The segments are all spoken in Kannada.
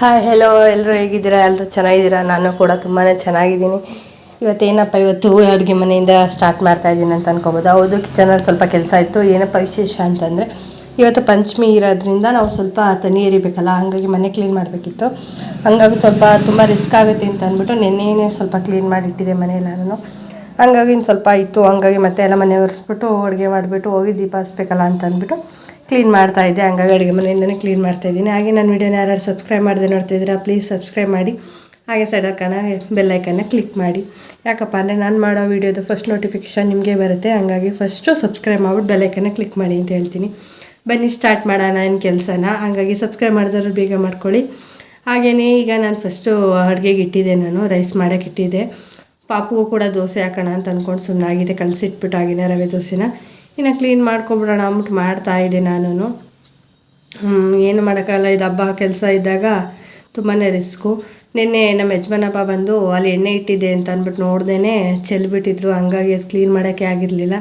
ಹಾಯ್ ಹೆಲೋ ಎಲ್ಲರೂ ಹೇಗಿದ್ದೀರಾ? ಎಲ್ಲರೂ ಚೆನ್ನಾಗಿದ್ದೀರಾ? ನಾನು ಕೂಡ ತುಂಬಾ ಚೆನ್ನಾಗಿದ್ದೀನಿ. ಇವತ್ತೇನಪ್ಪ ಇವತ್ತು ಅಡುಗೆ ಮನೆಯಿಂದ ಸ್ಟಾರ್ಟ್ ಮಾಡ್ತಾ ಇದ್ದೀನಿ ಅಂತ ಅನ್ಕೋಬೋದು. ಹೌದು ಕಿಚನಲ್ಲಿ ಸ್ವಲ್ಪ ಕೆಲಸ ಇತ್ತು. ಏನಪ್ಪ ವಿಶೇಷ ಅಂತಂದರೆ, ಇವತ್ತು ಪಂಚಮಿ ಇರೋದ್ರಿಂದ ನಾವು ಸ್ವಲ್ಪ ತನಿ ಎರಿಬೇಕಲ್ಲ, ಹಾಗಾಗಿ ಮನೆ ಕ್ಲೀನ್ ಮಾಡಬೇಕಿತ್ತು. ಹಂಗಾಗಿ ಸ್ವಲ್ಪ ತುಂಬ ರಿಸ್ಕ್ ಆಗುತ್ತೆ ಅಂತ ಅಂದ್ಬಿಟ್ಟು ನೆನ್ನೆನೇ ಸ್ವಲ್ಪ ಕ್ಲೀನ್ ಮಾಡಿಟ್ಟಿದ್ದೆ ಹಂಗಾಗಿ ಇನ್ನು ಸ್ವಲ್ಪ ಇತ್ತು. ಹಂಗಾಗಿ ಮತ್ತೆ ಎಲ್ಲ ಮನೆ ಒರೆಸ್ಬಿಟ್ಟು ಅಡುಗೆ ಮಾಡಿಬಿಟ್ಟು ಹೋಗಿ ದೀಪ ಹಚ್ಬೇಕಲ್ಲ ಅಂತ ಅಂದ್ಬಿಟ್ಟು ಕ್ಲೀನ್ ಮಾಡ್ತಾ ಇದ್ದೆ. ಹಂಗಾಗಿ ಅಡುಗೆ ಮನೆಯಿಂದನೇ ಕ್ಲೀನ್ ಮಾಡ್ತಾ ಇದ್ದೀನಿ. ಹಾಗೆ ನನ್ನ ವೀಡಿಯೋನ ಯಾರು ಸಬ್ಸ್ಕ್ರೈಬ್ ಮಾಡದೆ ನೋಡ್ತಿದ್ದೀರಾ ಪ್ಲೀಸ್ ಸಬ್ಸ್ಕ್ರೈಬ್ ಮಾಡಿ. ಹಾಗೆ ಸೈಡ್ ಹಾಕೋಣ ಬೆಲ್ಲೈಕನ್ನ ಕ್ಲಿಕ್ ಮಾಡಿ. ಯಾಕಪ್ಪ ಅಂದರೆ ನಾನು ಮಾಡೋ ವೀಡಿಯೋದು ಫಸ್ಟ್ ನೋಟಿಫಿಕೇಷನ್ ನಿಮಗೆ ಬರುತ್ತೆ. ಹಂಗಾಗಿ ಫಸ್ಟು ಸಬ್ಸ್ಕ್ರೈಬ್ ಮಾಡ್ಬಿಟ್ಟು ಬೆಲ್ಲೈಕನ್ನ ಕ್ಲಿಕ್ ಮಾಡಿ ಅಂತ ಹೇಳ್ತೀನಿ. ಬನ್ನಿ ಸ್ಟಾರ್ಟ್ ಮಾಡೋಣ ಏನು ಕೆಲಸನ. ಹಾಗಾಗಿ ಸಬ್ಸ್ಕ್ರೈಬ್ ಮಾಡಿದವರು ಬೇಗ ಮಾಡ್ಕೊಳ್ಳಿ. ಹಾಗೆಯೇ ಈಗ ನಾನು ಫಸ್ಟು ಅಡುಗೆಗೆ ಇಟ್ಟಿದ್ದೆ ನಾನು ರೈಸ್ ಮಾಡೋಕೆ ಇಟ್ಟಿದ್ದೆ. ಪಾಪುಗೂ ಕೂಡ ದೋಸೆ ಹಾಕೋಣ ಅಂತ ಅಂದ್ಕೊಂಡು ಸುಮ್ಮನಾಗಿದೆ ಕಲಸಿಟ್ಬಿಟ್ಟು ಆಗಿನ ರವೆ ದೋಸೆನ. ಇನ್ನು ಕ್ಲೀನ್ ಮಾಡ್ಕೊಬಿಡೋಣ ಅಂದ್ಬಿಟ್ಟು ಮಾಡ್ತಾ ಇದ್ದೆ ನಾನು ಏನು ಮಾಡೋಕ್ಕಲ್ಲ ಇದು ಹಬ್ಬ ಕೆಲಸ ಇದ್ದಾಗ ತುಂಬಾ ರಿಸ್ಕು. ನಿನ್ನೆ ನಮ್ಮ ಯಜಮಾನಪ್ಪ ಬಂದು ಅಲ್ಲಿ ಎಣ್ಣೆ ಇಟ್ಟಿದ್ದೆ ಅಂತ ಅಂದ್ಬಿಟ್ಟು ನೋಡ್ದೇ ಚೆಲ್ಬಿಟ್ಟಿದ್ರು, ಹಂಗಾಗಿ ಅದು ಕ್ಲೀನ್ ಮಾಡೋಕ್ಕೆ ಆಗಿರಲಿಲ್ಲ.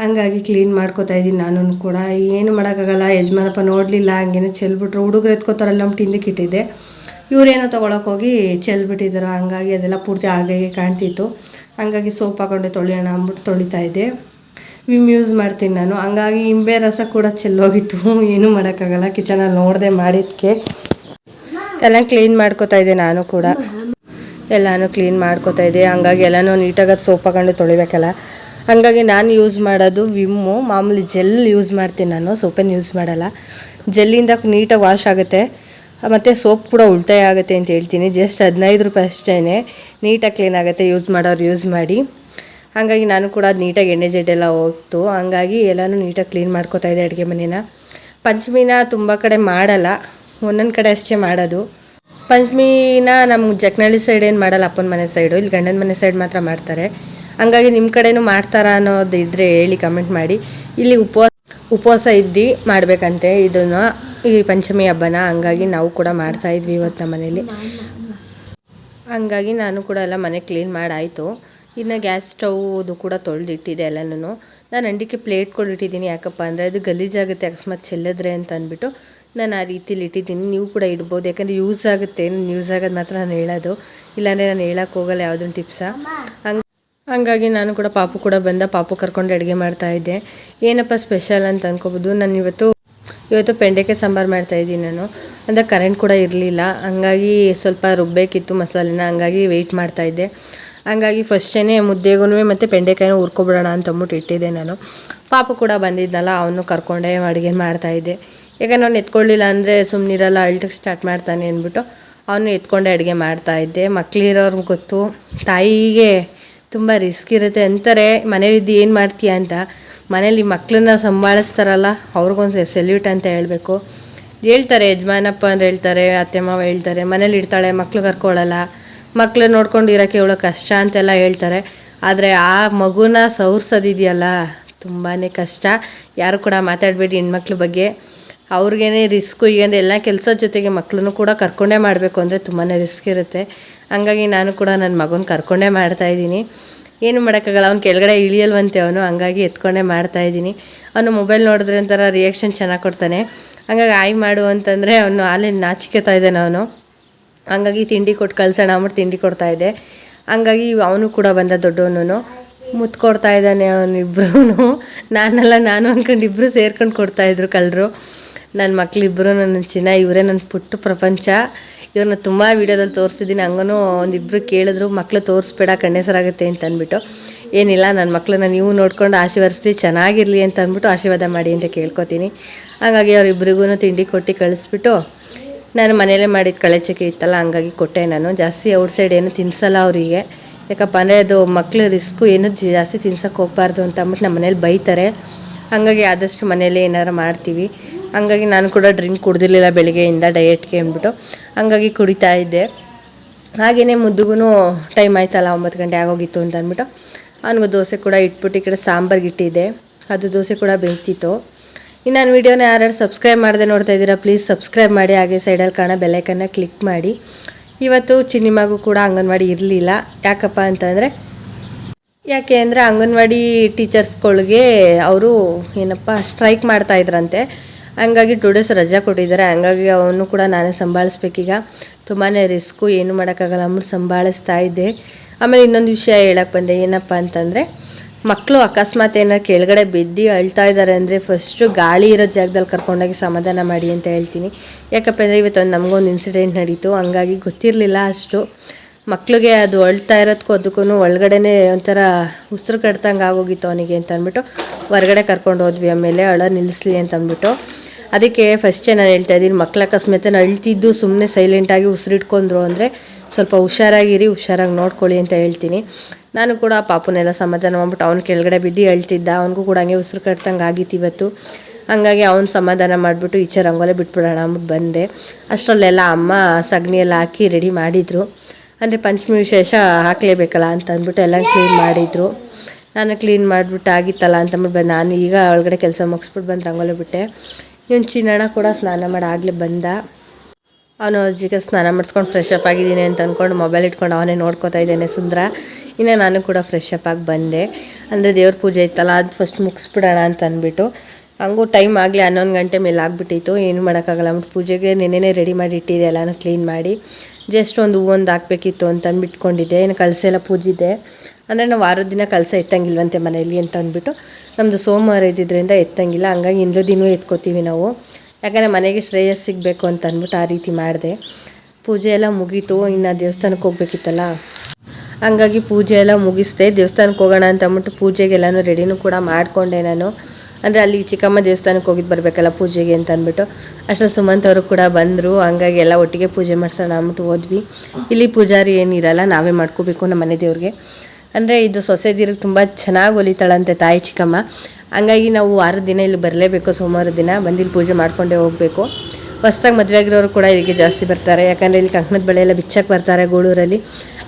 ಹಂಗಾಗಿ ಕ್ಲೀನ್ ಮಾಡ್ಕೋತಾ ಇದ್ದೀನಿ ನಾನು ಕೂಡ. ಏನು ಮಾಡೋಕ್ಕಾಗಲ್ಲ ಯಜಮಾನಪ್ಪ ನೋಡಲಿಲ್ಲ, ಹಂಗೇನೆ ಚೆಲ್ಬಿಟ್ರು. ಹುಡುಗರು ಎತ್ಕೋತಾರಲ್ಲ, ನಮ್ಮ ಹಿಂದಕ್ಕೆ ಇಟ್ಟಿದ್ದೆ ಇವರೇನೋ ತೊಗೊಳಕ್ಕೆ ಹೋಗಿ ಚೆಲ್ಬಿಟ್ಟಿದ್ರು, ಹಂಗಾಗಿ ಅದೆಲ್ಲ ಪೂರ್ತಿ ಹಾಗೆ ಕಾಣ್ತಿತ್ತು. ಹಂಗಾಗಿ ಸೋಪ್ ಹಾಕೊಂಡೆ ತೊಳೆಯೋಣ ಅಂದ್ಬಿಟ್ಟು ತೊಳಿತಾ ಇದ್ದೆ. ವಿಮ್ ಯೂಸ್ ಮಾಡ್ತೀನಿ ನಾನು. ಹಂಗಾಗಿ ಇಂಬೆ ರಸ ಕೂಡ ಚೆಲ್ಲೋಗಿತ್ತು. ಏನೂ ಮಾಡೋಕ್ಕಾಗಲ್ಲ. ಕಿಚನಲ್ಲಿ ನೋಡಿದೆ ಮಾಡಿದ್ದಕ್ಕೆ ಎಲ್ಲ ಕ್ಲೀನ್ ಮಾಡ್ಕೋತಾ ಇದ್ದೆ ನಾನು ಕೂಡ. ಎಲ್ಲನೂ ಕ್ಲೀನ್ ಮಾಡ್ಕೋತಾ ಇದ್ದೆ. ಹಂಗಾಗಿ ಎಲ್ಲನೂ ನೀಟಾಗಿ ಅದು ಸೋಪ್ ಹಾಕೊಂಡು ತೊಳಿಬೇಕಲ್ಲ. ಹಂಗಾಗಿ ನಾನು ಯೂಸ್ ಮಾಡೋದು ವಿಮ್ಮು ಮಾಮೂಲಿ ಜೆಲ್ ಯೂಸ್ ಮಾಡ್ತೀನಿ ನಾನು. ಸೋಪೇನು ಯೂಸ್ ಮಾಡಲ್ಲ. ಜೆಲ್ಲಿಂದ ನೀಟಾಗಿ ವಾಶ್ ಆಗುತ್ತೆ. ಮತ್ತು ಸೋಪ್ ಕೂಡ ಉಳಿತಾಯ ಆಗುತ್ತೆ ಅಂತ ಹೇಳ್ತೀನಿ. ಜಸ್ಟ್ ಹದಿನೈದು ರೂಪಾಯಿ ಅಷ್ಟೇ ನೀಟಾಗಿ ಕ್ಲೀನ್ ಆಗುತ್ತೆ. ಯೂಸ್ ಮಾಡೋರು ಯೂಸ್ ಮಾಡಿ. ಹಾಗಾಗಿ ನಾನು ಕೂಡ ಅದು ನೀಟಾಗಿ ಎಣ್ಣೆ ಜಡ್ಡೆಲ್ಲ ಹೋಗ್ತು. ಹಂಗಾಗಿ ಎಲ್ಲನೂ ನೀಟಾಗಿ ಕ್ಲೀನ್ ಮಾಡ್ಕೋತಾ ಇದ್ದೆ ಅಡುಗೆ ಮನೇನ. ಪಂಚಮಿನ ತುಂಬ ಕಡೆ ಮಾಡಲ್ಲ. ಒಂದೊಂದು ಕಡೆ ಅಷ್ಟೇ ಮಾಡೋದು. ಪಂಚಮಿನ ನಮ್ಮ ಜಕ್ನಳ್ಳಿ ಸೈಡ್ ಏನು ಮಾಡಲ್ಲ, ಅಪ್ಪನ ಮನೆ ಸೈಡು ಇಲ್ಲಿ ಗಂಡನ ಮನೆ ಸೈಡ್ ಮಾತ್ರ ಮಾಡ್ತಾರೆ. ಹಂಗಾಗಿ ನಿಮ್ಮ ಕಡೆನೂ ಮಾಡ್ತಾರಾ ಅನ್ನೋದು ಇದ್ದರೆ ಹೇಳಿ ಕಮೆಂಟ್ ಮಾಡಿ. ಇಲ್ಲಿ ಉಪವಾಸ ಉಪವಾಸ ಇದ್ದು ಮಾಡಬೇಕಂತೆ. ಇದನ್ನು ಈ ಪಂಚಮಿ ಹಬ್ಬನ. ಹಂಗಾಗಿ ನಾವು ಕೂಡ ಮಾಡ್ತಾ ಇದ್ವಿ ಇವತ್ತು ನಮ್ಮ ಮನೇಲಿ. ಹಂಗಾಗಿ ನಾನು ಕೂಡ ಎಲ್ಲ ಮನೆ ಕ್ಲೀನ್ ಮಾಡಾಯಿತು. ಇನ್ನು ಗ್ಯಾಸ್ ಸ್ಟೌದು ಕೂಡ ತೊಳೆದಿಟ್ಟಿದೆ ಎಲ್ಲನೂ ನಾನು ಅಂಡಿಕೆ ಪ್ಲೇಟ್ ಕೊಡಿಟ್ಟಿದ್ದೀನಿ ಯಾಕಪ್ಪ ಅಂದರೆ ಅದು ಗಲೀಜಾಗುತ್ತೆ ಅಕಸ್ಮಾತ್ ಚೆಲ್ಲಿದ್ರೆ ಅಂತ ಅಂದ್ಬಿಟ್ಟು ನಾನು ಆ ರೀತಿಲಿ ಇಟ್ಟಿದ್ದೀನಿ. ನೀವು ಕೂಡ ಇಡ್ಬೋದು, ಯಾಕಂದರೆ ಯೂಸ್ ಆಗುತ್ತೆ. ಯೂಸ್ ಆಗೋದು ಮಾತ್ರ ನಾನು ಹೇಳೋದು. ಇಲ್ಲಾಂದರೆ ನಾನು ಹೇಳೋಕ್ಕೆ ಹೋಗಲ್ಲ ಯಾವುದೊಂದು ಟಿಪ್ಸ ಹಂಗೆ ಹಂಗಾಗಿ ನಾನು ಕೂಡ ಪಾಪು ಕೂಡ ಬಂದ ಪಾಪು ಕರ್ಕೊಂಡು ಅಡುಗೆ ಮಾಡ್ತಾಯಿದ್ದೆ ಏನಪ್ಪ ಸ್ಪೆಷಲ್ ಅಂತ ಅನ್ಕೋಬೋದು. ನಾನು ಇವತ್ತು ಇವತ್ತು ಪೆಂಡೆಕೆ ಸಾಂಬಾರು ಮಾಡ್ತಾಯಿದ್ದೀನಿ ನಾನು. ಅಂದರೆ ಕರೆಂಟ್ ಕೂಡ ಇರಲಿಲ್ಲ. ಹಂಗಾಗಿ ಸ್ವಲ್ಪ ರುಬ್ಬೇಕಿತ್ತು ಮಸಾಲೆನ. ಹಂಗಾಗಿ ವೆಯ್ಟ್ ಮಾಡ್ತಾಯಿದ್ದೆ ಹಂಗಾಗಿ ಫಸ್ಟೇ ಮುದ್ದೆಗೂ ಮತ್ತು ಬೆಂಡೆಕಾಯಿನೂ ಹುರ್ಕೊಬಿಡೋಣ ಅಂತ ಅಂದ್ಬಿಟ್ಟು ಇಟ್ಟಿದ್ದೆ ನಾನು. ಪಾಪ ಕೂಡ ಬಂದಿದ್ನಲ್ಲ, ಅವನು ಕರ್ಕೊಂಡೇ ಅಡುಗೆ ಮಾಡ್ತಾಯಿದ್ದೆ ಈಗ ನಾನು ಎತ್ಕೊಳ್ಳಿಲ್ಲ ಅಂದರೆ ಸುಮ್ಮನಿರಲ್ಲ ಅಳ್ಟಕ್ಕೆ ಸ್ಟಾರ್ಟ್ ಮಾಡ್ತಾನೆ ಅಂದ್ಬಿಟ್ಟು ಅವನು ಎತ್ಕೊಂಡೆ ಅಡುಗೆ ಮಾಡ್ತಾಯಿದ್ದೆ ಮಕ್ಕಳಿರೋರ್ಗೆ ಗೊತ್ತು, ತಾಯಿಗೆ ತುಂಬ ರಿಸ್ಕ್ ಇರುತ್ತೆ ಅಂತಾರೆ, ಮನೇಲಿದ್ದು ಏನು ಮಾಡ್ತೀಯ ಅಂತ. ಮನೇಲಿ ಮಕ್ಕಳನ್ನ ಸಂಭಾಳಿಸ್ತಾರಲ್ಲ, ಅವ್ರಿಗೊಂದು ಸೆಲ್ಯೂಟ್ ಅಂತ ಹೇಳಬೇಕು. ಹೇಳ್ತಾರೆ, ಯಜಮಾನಪ್ಪ ಅಂತ ಹೇಳ್ತಾರೆ ಅತ್ತೆ ಮಾವ ಹೇಳ್ತಾರೆ, ಮನೇಲಿ ಇಡ್ತಾಳೆ ಮಕ್ಳು ಕರ್ಕೊಳ್ಳಲ್ಲ ಮಕ್ಳು ನೋಡ್ಕೊಂಡು ಇರೋಕ್ಕೆ ಇವಳು ಕಷ್ಟ ಅಂತೆಲ್ಲ ಹೇಳ್ತಾರೆ. ಆದರೆ ಆ ಮಗುನ ಸೌರ್ಸೋದಿದೆಯಲ್ಲ ತುಂಬಾ ಕಷ್ಟ. ಯಾರು ಕೂಡ ಮಾತಾಡಬೇಡಿ ಹೆಣ್ಮಕ್ಳ ಬಗ್ಗೆ. ಅವ್ರಿಗೇನೆ ರಿಸ್ಕು ಈಗ ಎಲ್ಲ ಕೆಲಸ ಜೊತೆಗೆ ಮಕ್ಕಳನ್ನು ಕೂಡ ಕರ್ಕೊಂಡೇ ಮಾಡಬೇಕು ಅಂದರೆ ತುಂಬಾ ರಿಸ್ಕ್ ಇರುತ್ತೆ. ಹಂಗಾಗಿ ನಾನು ಕೂಡ ನನ್ನ ಮಗನ ಕರ್ಕೊಂಡೇ ಮಾಡ್ತಾಯಿದ್ದೀನಿ ಏನು ಮಾಡೋಕ್ಕಾಗಲ್ಲ, ಅವ್ನು ಕೆಳಗಡೆ ಇಳಿಯಲ್ವಂತೆ ಅವನು, ಹಂಗಾಗಿ ಎತ್ಕೊಂಡೇ ಮಾಡ್ತಾಯಿದ್ದೀನಿ ಅವನು ಮೊಬೈಲ್ ನೋಡಿದ್ರೆ ಒಂಥರ ರಿಯಾಕ್ಷನ್ ಚೆನ್ನಾಗಿ ಕೊಡ್ತಾನೆ. ಹಂಗಾಗಿ ಆಯ್ ಮಾಡು ಅಂತಂದರೆ ಅವನು ಆಲೇ ನಾಚಿಕೆತಾ ಇದ್ದಾನೆ ಅವನು. ಹಂಗಾಗಿ ತಿಂಡಿ ಕೊಟ್ಟು ಕಳ್ಸೋಣ ಅಂದ್ಬಿಟ್ಟು ತಿಂಡಿ ಕೊಡ್ತಾಯಿದ್ದೆ ಹಂಗಾಗಿ ಅವನು ಕೂಡ ಬಂದ ದೊಡ್ಡವನು ಮುತ್ತು ಕೊಡ್ತಾ ಇದ್ದಾನೆ ಅವನಿಬ್ರು ನಾನೆಲ್ಲ, ನಾನು ಅಂದ್ಕೊಂಡು ಇಬ್ಬರು ಸೇರ್ಕೊಂಡು ಕೊಡ್ತಾಯಿದ್ರು ಕಳ್ಳರು ನನ್ನ ಮಕ್ಕಳಿಬ್ಬರು ನನ್ನ ಚಿನ್ನ, ಇವರೇ ನನ್ನ ಪುಟ್ಟ ಪ್ರಪಂಚ. ಇವ್ರನ್ನ ತುಂಬ ವೀಡಿಯೋದಲ್ಲಿ ತೋರಿಸಿದ್ದೀನಿ ಹಂಗೂ ಒಂದಿಬ್ಬರು ಕೇಳಿದ್ರು ಮಕ್ಕಳು ತೋರಿಸ್ಬೇಡ ಕಣ್ಣೆಸರಾಗುತ್ತೆ ಅಂತ ಅಂದ್ಬಿಟ್ಟು. ಏನಿಲ್ಲ ನನ್ನ ಮಕ್ಕಳನ್ನ ನೀವು ನೋಡ್ಕೊಂಡು ಆಶೀರ್ವದಿಸಿ ಚೆನ್ನಾಗಿರಲಿ ಅಂತ ಅಂದ್ಬಿಟ್ಟು ಆಶೀರ್ವಾದ ಮಾಡಿ ಅಂತ ಕೇಳ್ಕೊತೀನಿ. ಹಾಗಾಗಿ ಅವರಿಬ್ಬರಿಗೂ ತಿಂಡಿ ಕೊಟ್ಟು ಕಳಿಸ್ಬಿಟ್ಟು ನಾನು ಮನೆಯಲ್ಲೇ ಮಾಡಿದ ಕಳೆಚಕ್ಕೆ ಇತ್ತಲ್ಲ, ಹಂಗಾಗಿ ಕೊಟ್ಟೆ ನಾನು. ಜಾಸ್ತಿ ಔಟ್ ಸೈಡ್ ಏನು ತಿನ್ಸಲ್ಲ ಅವರಿಗೆ. ಯಾಕಪ್ಪ ಅಂದರೆ ಅದು ಮಕ್ಳ ರಿಸ್ಕು, ಏನು ಜಾಸ್ತಿ ತಿನ್ಸಕ್ಕೆ ಹೋಗ್ಬಾರ್ದು ಅಂತ ಅಂದ್ಬಿಟ್ಟು ನಮ್ಮ ಮನೇಲಿ ಬೈತಾರೆ. ಹಾಗಾಗಿ ಆದಷ್ಟು ಮನೇಲಿ ಏನಾರು ಮಾಡ್ತೀವಿ. ಹಂಗಾಗಿ ನಾನು ಕೂಡ ಡ್ರಿಂಕ್ ಕುಡ್ದಿರಲಿಲ್ಲ ಬೆಳಗ್ಗೆಯಿಂದ ಡಯೆಟ್ಗೆ ಅಂದ್ಬಿಟ್ಟು. ಹಂಗಾಗಿ ಕುಡಿತಾ ಇದ್ದೆ. ಹಾಗೆಯೇ ಮುದ್ದುಗೂ ಟೈಮ್ ಆಯ್ತಲ್ಲ, ಒಂಬತ್ತು ಗಂಟೆ ಆಗೋಗಿತ್ತು ಅಂತ ಅಂದ್ಬಿಟ್ಟು. ಅವನಿಗೂ ದೋಸೆ ಕೂಡ ಇಟ್ಬಿಟ್ಟು ಈ ಕಡೆ ಸಾಂಬಾರ್ಗೆ ಇಟ್ಟಿದ್ದೆ ಅದು ದೋಸೆ ಕೂಡ ಬೇಯ್ತಿತ್ತು ಇನ್ನು ವೀಡಿಯೋನ ಯಾರ್ಯಾರು ಸಬ್ಸ್ಕ್ರೈಬ್ ಮಾಡದೆ ನೋಡ್ತಾ ಇದ್ದೀರಾ ಪ್ಲೀಸ್ ಸಬ್ಸ್ಕ್ರೈಬ್ ಮಾಡಿ, ಹಾಗೆ ಸೈಡಲ್ಲಿ ಕಾಣೋ ಬೆಲೈಕನ್ನ ಕ್ಲಿಕ್ ಮಾಡಿ. ಇವತ್ತು ಚಿನ್ನಿಮಗೂ ಕೂಡ ಅಂಗನವಾಡಿ ಇರಲಿಲ್ಲ. ಯಾಕಪ್ಪ ಅಂತಂದರೆ, ಯಾಕೆ ಅಂದರೆ ಅಂಗನವಾಡಿ ಟೀಚರ್ಸ್ಗಳಿಗೆ ಅವರು ಏನಪ್ಪ ಸ್ಟ್ರೈಕ್ ಮಾಡ್ತಾ ಇದ್ರಂತೆ. ಹಂಗಾಗಿ ಟು ಡೇಸ್ ರಜಾ ಕೊಟ್ಟಿದ್ದಾರೆ. ಹಂಗಾಗಿ ಅವನು ಕೂಡ ನಾನೇ ಸಂಭಾಳಿಸ್ಬೇಕೀಗ. ತುಂಬಾ ರಿಸ್ಕು ಏನು ಮಾಡೋಕ್ಕಾಗಲ್ಲ ಅಂದ್ಬಿಟ್ಟು ಸಂಭಾಳಿಸ್ತಾ ಇದ್ದೆ. ಆಮೇಲೆ ಇನ್ನೊಂದು ವಿಷಯ ಹೇಳಕ್ಕೆ ಬಂದೆ. ಏನಪ್ಪ ಅಂತಂದರೆ ಮಕ್ಕಳು ಅಕಸ್ಮಾತ್ ಏನಾರು ಕೆಳಗಡೆ ಬಿದ್ದು ಅಳ್ತಾ ಇದ್ದಾರೆ ಅಂದರೆ ಫಸ್ಟು ಗಾಳಿ ಇರೋ ಜಾಗದಲ್ಲಿ ಕರ್ಕೊಂಡೋಗಿ ಸಮಾಧಾನ ಮಾಡಿ ಅಂತ ಹೇಳ್ತೀನಿ. ಯಾಕಪ್ಪ ಅಂದರೆ ಇವತ್ತೊಂದು ನಮಗೊಂದು ಇನ್ಸಿಡೆಂಟ್ ನಡೀತು. ಹಂಗಾಗಿ ಗೊತ್ತಿರಲಿಲ್ಲ ಅಷ್ಟು. ಮಕ್ಕಳಿಗೆ ಅದು ಅಳ್ತಾ ಇರೋದಕ್ಕೂ ಅದಕ್ಕೂ ಒಳಗಡೆನೇ ಒಂಥರ ಉಸಿರು ಕಟ್ದಂಗೆ ಆಗೋಗಿತ್ತು ಅವನಿಗೆ ಅಂತ ಅಂದ್ಬಿಟ್ಟು, ಹೊರಗಡೆ ಕರ್ಕೊಂಡು ಹೋದ್ವಿ ಆಮೇಲೆ, ಅಳ ನಿಲ್ಲಿಸ್ಲಿ ಅಂತ ಅಂದ್ಬಿಟ್ಟು. ಅದಕ್ಕೆ ಫಸ್ಟೇ ನಾನು ಹೇಳ್ತಾ ಇದ್ದೀನಿ ಮಕ್ಕಳು ಅಕಸ್ಮಾತ್ ಅಳ್ತಿದ್ದು ಸುಮ್ಮನೆ ಸೈಲೆಂಟಾಗಿ ಉಸಿರಿಟ್ಕೊಂಡ್ರು ಅಂದರೆ ಸ್ವಲ್ಪ ಹುಷಾರಾಗಿರಿ, ಹುಷಾರಾಗಿ ನೋಡ್ಕೊಳ್ಳಿ ಅಂತ ಹೇಳ್ತೀನಿ. ನಾನು ಕೂಡ ಪಾಪನೆಲ್ಲ ಸಮಾಧಾನ ಮಾಡ್ಬಿಟ್ಟು ಅವ್ನು ಕೆಳಗಡೆ ಬಿದ್ದು ಅಳ್ತಿದ್ದ, ಅವನಿಗೂ ಕೂಡ ಹಂಗೆ ಉಸಿರು ಕಟ್ದಂಗೆ ಆಗಿತ್ತು ಇವತ್ತು. ಹಂಗಾಗಿ ಅವ್ನು ಸಮಾಧಾನ ಮಾಡಿಬಿಟ್ಟು ಈಚೆ ರಂಗೋಲೆ ಬಿಟ್ಬಿಡೋಣ ಅಂದ್ಬಿಟ್ಟು ಬಂದೆ. ಅಷ್ಟರಲ್ಲೆಲ್ಲ ಅಮ್ಮ ಸಗಣಿಯೆಲ್ಲ ಹಾಕಿ ರೆಡಿ ಮಾಡಿದರು. ಅಂದರೆ ಪಂಚಮಿ ವಿಶೇಷ ಹಾಕಲೇಬೇಕಲ್ಲ ಅಂತ ಅಂದ್ಬಿಟ್ಟು ಎಲ್ಲ ಕ್ಲೀನ್ ಮಾಡಿದರು. ನಾನು ಕ್ಲೀನ್ ಮಾಡಿಬಿಟ್ಟು ಆಗಿತ್ತಲ್ಲ ಅಂತಂದ್ಬಿಟ್ಟು ಬಂದು, ನಾನು ಈಗ ಒಳಗಡೆ ಕೆಲಸ ಮುಗಿಸ್ಬಿಟ್ಟು ಬಂದು ರಂಗೋಲಿ ಬಿಟ್ಟೆ. ಇವನು ಚಿನ್ನಣ್ಣ ಕೂಡ ಸ್ನಾನ ಮಾಡಿ. ಆಗಲೇ ಬಂದ. ಅವನು ಅಜ್ಜಿಗೆ ಸ್ನಾನ ಮಾಡಿಸ್ಕೊಂಡು ಫ್ರೆಶ್ ಅಪ್ ಆಗಿದ್ದೀನಿ ಅಂತ ಅಂದ್ಕೊಂಡು ಮೊಬೈಲ್ ಇಟ್ಕೊಂಡು ಅವನೇ ನೋಡ್ಕೋತಾ ಇದ್ದೇನೆ ಸುಂದ್ರ. ಇನ್ನು ನಾನು ಕೂಡ ಫ್ರೆಶ್ ಅಪ್ ಆಗಿ ಬಂದೆ. ಅಂದರೆ ದೇವ್ರ ಪೂಜೆ ಇತ್ತಲ್ಲ, ಅದು ಫಸ್ಟ್ ಮುಗಿಸ್ಬಿಡೋಣ ಅಂತ ಅಂದ್ಬಿಟ್ಟು. ಹಂಗೂ ಟೈಮ್ ಆಗಲಿ ಹನ್ನೊಂದು ಗಂಟೆ ಮೇಲೆ ಆಗಿಬಿಟ್ಟಿತ್ತು. ಏನು ಮಾಡೋಕ್ಕಾಗಲ್ಲ ಅಂದ್ಬಿಟ್ಟು ಪೂಜೆಗೆ ನೆನೆನೇ ರೆಡಿ ಮಾಡಿ ಇಟ್ಟಿದ್ದೆ ಎಲ್ಲನೂ ಕ್ಲೀನ್ ಮಾಡಿ. ಜಸ್ಟ್ ಒಂದು ಹೂವೊಂದು ಹಾಕ್ಬೇಕಿತ್ತು ಅಂತ ಅಂದ್ಬಿಟ್ಕೊಂಡಿದ್ದೆ. ಏನು ಕಳಿಸೆಲ್ಲ ಪೂಜಿದ್ದೆ. ಪೂಜಿದೆ ಅಂದರೆ ನಾವು ವಾರದ ದಿನ ಕಳಸ ಎತ್ತಂಗಿಲ್ವಂತೆ ಮನೆಯಲ್ಲಿ ಅಂತ ಅಂದ್ಬಿಟ್ಟು ನಮ್ಮದು ಸೋಮವಾರ ಇದ್ದಿದ್ದರಿಂದ ಎತ್ತಂಗಿಲ್ಲ. ಹಂಗಾಗಿ ಇಂದು ದಿನವೂ ಎತ್ಕೋತೀವಿ ನಾವು. ಯಾಕಂದರೆ ಮನೆಗೆ ಶ್ರೇಯಸ್ ಸಿಗಬೇಕು ಅಂತ ಅಂದ್ಬಿಟ್ಟು ಆ ರೀತಿ ಮಾಡಿದೆ. ಪೂಜೆ ಎಲ್ಲ ಮುಗೀತು, ಇನ್ನು ದೇವಸ್ಥಾನಕ್ಕೆ ಹೋಗ್ಬೇಕಿತ್ತಲ್ಲ? ಹಂಗಾಗಿ ಪೂಜೆ ಎಲ್ಲ ಮುಗಿಸ್ದೆ. ದೇವಸ್ಥಾನಕ್ಕೆ ಹೋಗೋಣ ಅಂತ ಅಂದ್ಬಿಟ್ಟು ಪೂಜೆಗೆಲ್ಲನೂ ರೆಡಿನೂ ಕೂಡ ಮಾಡಿಕೊಂಡೆ ನಾನು. ಅಂದರೆ ಅಲ್ಲಿ ಚಿಕ್ಕಮ್ಮ ದೇವಸ್ಥಾನಕ್ಕೆ ಹೋಗಿದ್ದು ಬರಬೇಕಲ್ಲ ಪೂಜೆಗೆ ಅಂತ ಅಂದ್ಬಿಟ್ಟು. ಅಷ್ಟರಲ್ಲಿ ಸುಮಂತ್ ಅವರು ಕೂಡ ಬಂದರು. ಹಂಗಾಗಿ ಎಲ್ಲ ಒಟ್ಟಿಗೆ ಪೂಜೆ ಮಾಡ್ಸೋಣ ಅಂದ್ಬಿಟ್ಟು ಹೋದ್ವಿ. ಇಲ್ಲಿ ಪೂಜಾರಿ ಏನಿರಲ್ಲ, ನಾವೇ ಮಾಡ್ಕೋಬೇಕು ನಮ್ಮ ಮನೆ ದೇವ್ರಿಗೆ. ಅಂದರೆ ಇದು ಸೊಸೆದಿರಿಗೆ ತುಂಬ ಚೆನ್ನಾಗಿ ಹೊಲಿತಾಳಂತೆ ತಾಯಿ ಚಿಕ್ಕಮ್ಮ. ಹಂಗಾಗಿ ನಾವು ವಾರದ ದಿನ ಇಲ್ಲಿ ಬರಲೇಬೇಕು, ಸೋಮವಾರ ದಿನ ಬಂದಿಲ್ಲಿ ಪೂಜೆ ಮಾಡಿಕೊಂಡೇ ಹೋಗಬೇಕು. ಹೊಸ್ದಾಗಿ ಮದುವೆ ಆಗಿರೋರು ಕೂಡ ಇಲ್ಲಿಗೆ ಜಾಸ್ತಿ ಬರ್ತಾರೆ, ಯಾಕಂದರೆ ಇಲ್ಲಿ ಕಂಕಣದ ಬಳೆ ಎಲ್ಲ ಬಿಚ್ಚಕ್ಕೆ ಬರ್ತಾರೆ ಗೂಳೂರಲ್ಲಿ.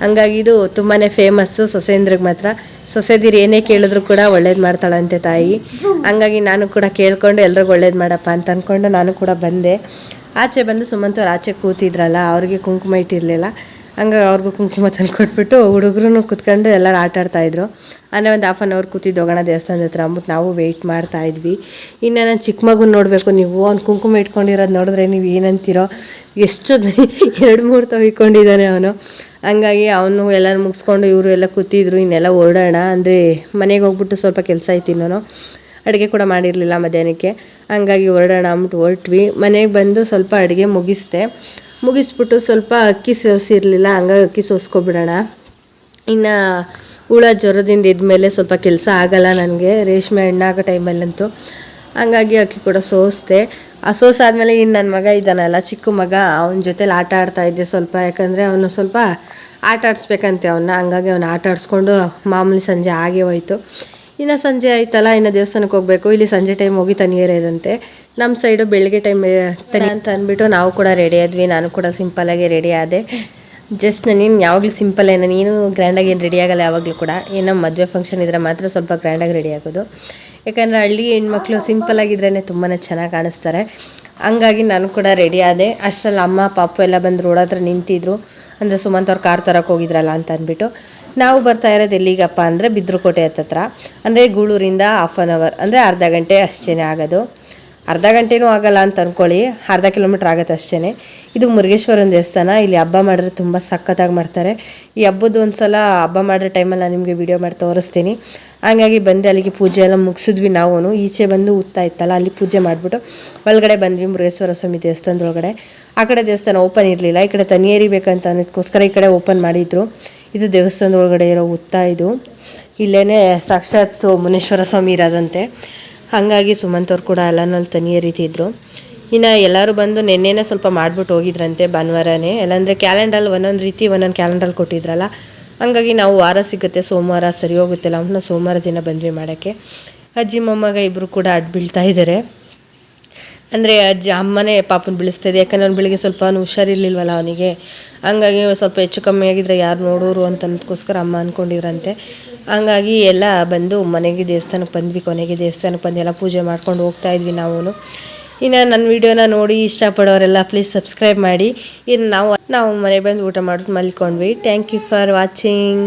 ಹಂಗಾಗಿ ಇದು ತುಂಬಾ ಫೇಮಸ್ಸು ಸೊಸೆಂದ್ರಿಗೆ ಮಾತ್ರ. ಸೊಸೆದಿರು ಏನೇ ಕೇಳಿದ್ರು ಕೂಡ ಒಳ್ಳೇದು ಮಾಡ್ತಾಳಂತೆ ತಾಯಿ. ಹಂಗಾಗಿ ನಾನು ಕೂಡ ಕೇಳಿಕೊಂಡು ಎಲ್ರಿಗೂ ಒಳ್ಳೇದು ಮಾಡಪ್ಪ ಅಂತ ಅಂದ್ಕೊಂಡು ನಾನು ಕೂಡ ಬಂದೆ. ಆಚೆ ಬಂದು ಸುಮಂತವ್ರು ಆಚೆ ಕೂತಿದ್ರಲ್ಲ, ಅವ್ರಿಗೆ ಕುಂಕುಮ ಇಟ್ಟಿರಲಿಲ್ಲ. ಹಂಗಾಗಿ ಅವ್ರಿಗೂ ಕುಂಕುಮ ತಂದು ಕೊಟ್ಬಿಟ್ಟು ಹುಡುಗರು ಕುತ್ಕೊಂಡು ಎಲ್ಲರೂ ಆಟ ಆಡ್ತಾಯಿದ್ರು ಅಂದರೆ ಒಂದು ಹಾಫ್ ಆನ್ ಅವರ್ ಕೂತಿದ್ದು ಹೋಗೋಣ ದೇವಸ್ಥಾನದ ಹತ್ರ ಅಂದ್ಬಿಟ್ಟು ನಾವು ವೆಯ್ಟ್ ಮಾಡ್ತಾ ಇದ್ವಿ. ಇನ್ನು ನಾನು ಚಿಕ್ಕ ಮಗು ನೋಡಬೇಕು ನೀವು, ಅವ್ನು ಕುಂಕುಮ ಇಟ್ಕೊಂಡಿರೋದು ನೋಡಿದ್ರೆ ನೀವು ಏನಂತೀರೋ, ಎಷ್ಟು ಎರಡು ಮೂರು ತವಿಕೊಂಡಿದ್ದಾನೆ ಅವನು. ಹಂಗಾಗಿ ಅವನು ಎಲ್ಲ ಮುಗಿಸ್ಕೊಂಡು ಇವರು ಎಲ್ಲ ಕೂತಿದ್ರು, ಇನ್ನೆಲ್ಲ ಓಡೋಣ ಅಂದರೆ ಮನೆಗೆ ಹೋಗ್ಬಿಟ್ಟು ಸ್ವಲ್ಪ ಕೆಲಸ ಇತ್ತು ಇನ್ನೂ ಅಡುಗೆ ಕೂಡ ಮಾಡಿರಲಿಲ್ಲ ಮಧ್ಯಾಹ್ನಕ್ಕೆ. ಹಂಗಾಗಿ ಹೊರಡೋಣ ಅಂದ್ಬಿಟ್ಟು ಹೊರಟ್ವಿ. ಮನೆಗೆ ಬಂದು ಸ್ವಲ್ಪ ಅಡುಗೆ ಮುಗಿಸ್ದೆ. ಮುಗಿಸ್ಬಿಟ್ಟು ಸ್ವಲ್ಪ ಅಕ್ಕಿ ಸೋಸಿರಲಿಲ್ಲ, ಹಂಗಾಗಿ ಅಕ್ಕಿ ಸೋಸ್ಕೊಬಿಡೋಣ. ಇನ್ನು ಹುಳ ಜ್ವರದಿಂದ ಇದ್ಮೇಲೆ ಸ್ವಲ್ಪ ಕೆಲಸ ಆಗಲ್ಲ ನನಗೆ, ರೇಷ್ಮೆ ಹಣ್ಣಾಗೋ ಟೈಮಲ್ಲಂತೂ. ಹಂಗಾಗಿ ಅಕ್ಕಿ ಕೂಡ ಸೋಸ್ದೆ. ಆ ಸೋಸಾದ್ಮೇಲೆ ಇನ್ನು ನನ್ನ ಮಗ ಇದ್ದಾನಲ್ಲ ಚಿಕ್ಕ ಮಗ, ಅವನ ಜೊತೇಲಿ ಆಟ ಆಡ್ತಾ ಇದ್ದೆ ಸ್ವಲ್ಪ, ಯಾಕಂದರೆ ಅವನು ಸ್ವಲ್ಪ ಆಟ ಆಡಿಸ್ಬೇಕಂತೆ ಅವನ್ನ ಹಂಗಾಗಿ ಅವನು ಆಟ ಆಡಿಸ್ಕೊಂಡು ಮಾಮೂಲಿ ಸಂಜೆ ಆಗೇ ಹೋಯ್ತು. ಇನ್ನು ಸಂಜೆ ಆಯ್ತಲ್ಲ, ಇನ್ನು ದೇವಸ್ಥಾನಕ್ಕೆ ಹೋಗಬೇಕು. ಇಲ್ಲಿ ಸಂಜೆ ಟೈಮ್ ಹೋಗಿ ತನಿಯರ್ ಇದಂತೆ ನಮ್ಮ ಸೈಡು ಬೆಳಗ್ಗೆ ಟೈಮ್ ತನಿ ಅಂತ ಅಂದ್ಬಿಟ್ಟು ನಾವು ಕೂಡ ರೆಡಿ ಆದ್ವಿ. ನಾನು ಕೂಡ ಸಿಂಪಲಾಗಿ ರೆಡಿ ಆದೆ. ಜಸ್ಟ್ ನೀನು ಯಾವಾಗಲೂ ಸಿಂಪಲ್ಲೇನ ನೀನು ಗ್ರ್ಯಾಂಡಾಗಿ ಏನು ರೆಡಿ ಆಗಲ್ಲ ಯಾವಾಗಲೂ ಕೂಡ. ಏನೋ ಮದುವೆ ಫಂಕ್ಷನ್ ಇದ್ದರೆ ಮಾತ್ರ ಸ್ವಲ್ಪ ಗ್ರ್ಯಾಂಡಾಗಿ ರೆಡಿ ಆಗೋದು. ಯಾಕಂದರೆ ಹಳ್ಳಿ ಹೆಣ್ಮಕ್ಳು ಸಿಂಪಲಾಗಿದ್ರೇ ತುಂಬಾ ಚೆನ್ನಾಗಿ ಕಾಣಿಸ್ತಾರೆ. ಹಂಗಾಗಿ ನಾನು ಕೂಡ ರೆಡಿ ಆದೆ. ಅಷ್ಟರಲ್ಲಿ ಅಮ್ಮ, ಪಾಪು ಎಲ್ಲ ಬಂದು ರೋಡ್ ಹತ್ರ ನಿಂತಿದ್ರು. ಅಂದರೆ ಸುಮಂತ್ ಅವ್ರು ಕಾರ್ ತರಕ್ಕೆ ಹೋಗಿದ್ರಲ್ಲ ಅಂತ ಅಂದ್ಬಿಟ್ಟು. ನಾವು ಬರ್ತಾ ಇರೋದು ಎಲ್ಲಿಗಪ್ಪ ಅಂದರೆ ಬಿದ್ರುಕೋಟೆ ಹತ್ತತ್ರ. ಅಂದರೆ ಗೂಳೂರಿಂದ ಹಾಫ್ ಆನ್ ಅವರ್ ಅಂದರೆ ಅರ್ಧ ಗಂಟೆ ಅಷ್ಟೇ ಆಗೋದು. ಅರ್ಧ ಗಂಟೆನೂ ಆಗಲ್ಲ ಅಂತ ಅಂದ್ಕೊಳ್ಳಿ ಅರ್ಧ ಕಿಲೋಮೀಟ್ರ್ ಆಗುತ್ತೆ ಅಷ್ಟೇ ಇದು ಮುರುಗೇಶ್ವರನ ದೇವಸ್ಥಾನ, ಇಲ್ಲಿ ಹಬ್ಬ ಮಾಡಿದ್ರೆ ತುಂಬ ಸಖತ್ತಾಗಿ ಮಾಡ್ತಾರೆ. ಈ ಹಬ್ಬದ ಒಂದು ಸಲ ಹಬ್ಬ ಮಾಡಿರೋ ಟೈಮಲ್ಲಿ ನಾನು ನಿಮಗೆ ವಿಡಿಯೋ ಮಾಡಿ ತೋರಿಸ್ತೀನಿ. ಹಾಗಾಗಿ ಬಂದು ಅಲ್ಲಿಗೆ ಪೂಜೆ ಎಲ್ಲ ಮುಗಿಸಿದ್ವಿ ನಾವು ಈಚೆ ಬಂದು ಉತ್ತಾ ಇತ್ತಲ್ಲ, ಅಲ್ಲಿ ಪೂಜೆ ಮಾಡಿಬಿಟ್ಟು ಒಳಗಡೆ ಬಂದ್ವಿ ಮುರುಗೇಶ್ವರ ಸ್ವಾಮಿ ದೇವಸ್ಥಾನದೊಳಗಡೆ. ಆ ಕಡೆ ದೇವಸ್ಥಾನ ಓಪನ್ ಇರಲಿಲ್ಲ, ಈ ಕಡೆ ತನಿಯೇರಿ ಬೇಕಂತ ಅನ್ನೋದಕ್ಕೋಸ್ಕರ ಈ ಕಡೆ ಓಪನ್ ಮಾಡಿದ್ರು. ಇದು ದೇವಸ್ಥಾನದ ಒಳಗಡೆ ಇರೋ ಹುತ್ತ ಇದು. ಇಲ್ಲೇ ಸಾಕ್ಷಾತ್ ಮುನೇಶ್ವರ ಸ್ವಾಮಿ ಇರೋದಂತೆ. ಹಾಗಾಗಿ ಸುಮಂತ್ ಅವ್ರು ಕೂಡ ಎಲ್ಲನಲ್ಲಿ ತನಿಯ ರೀತಿ ಇದ್ದರು ಇನ್ನು ಎಲ್ಲರೂ ಬಂದು ನಿನ್ನೆನೇ ಸ್ವಲ್ಪ ಮಾಡಿಬಿಟ್ಟು ಹೋಗಿದ್ರಂತೆ ಭಾನುವಾರನೇ. ಎಲ್ಲಂದರೆ ಕ್ಯಾಲೆಂಡರ್ ಒಂದೊಂದು ರೀತಿ ಒಂದೊಂದು ಕ್ಯಾಲೆಂಡರ್ ಕೊಟ್ಟಿದ್ರಲ್ಲ. ಹಂಗಾಗಿ ನಾವು ವಾರ ಸಿಗುತ್ತೆ, ಸೋಮವಾರ ಸರಿ ಹೋಗುತ್ತೆ ಅಂತ ಸೋಮವಾರ ದಿನ ಬಂದ್ವಿ ಮಾಡೋಕ್ಕೆ. ಅಜ್ಜಿ, ಮೊಮ್ಮಗ ಇಬ್ಬರು ಕೂಡ ಅಡ್ಡ ಬೀಳ್ತಾ ಇದ್ದಾರೆ ಅಂದರೆ ಅಜ್ಜ ಅಮ್ಮನೇ ಪಾಪನ ಬೀಳಿಸ್ತಾಯಿದೆ ಯಾಕಂದ್ರೆ ಅವ್ನು ಬೆಳಿಗ್ಗೆ ಸ್ವಲ್ಪ ಹುಷಾರಿರ್ಲಿಲ್ವಲ್ಲ ಅವನಿಗೆ. ಹಂಗಾಗಿ ಸ್ವಲ್ಪ ಹೆಚ್ಚು ಕಮ್ಮಿ ಆಗಿದ್ರೆ ಯಾರು ನೋಡೋರು ಅಂತ ಅಂದಕ್ಕೋಸ್ಕರ ಅಮ್ಮ ಅಂದ್ಕೊಂಡಿದ್ರಂತೆ ಹಂಗಾಗಿ ಎಲ್ಲ ಬಂದು ಮನೆಗೆ ದೇವಸ್ಥಾನಕ್ಕೆ ಬಂದ್ವಿ, ಕೊನೆಗೆ ದೇವಸ್ಥಾನಕ್ಕೆ ಬಂದು ಎಲ್ಲ ಪೂಜೆ ಮಾಡ್ಕೊಂಡು ಹೋಗ್ತಾ ಇದ್ವಿ ನಾವು ಇನ್ನು ನನ್ನ ವೀಡಿಯೋನ ನೋಡಿ ಇಷ್ಟಪಡೋರೆಲ್ಲ ಪ್ಲೀಸ್ ಸಬ್ಸ್ಕ್ರೈಬ್ ಮಾಡಿ. ಇನ್ನು ನಾವು ನಾವು ಮನೆಗೆ ಬಂದು ಊಟ ಮಾಡೋದು ಮಲ್ಕೊಂಡ್ವಿ. Thank you for watching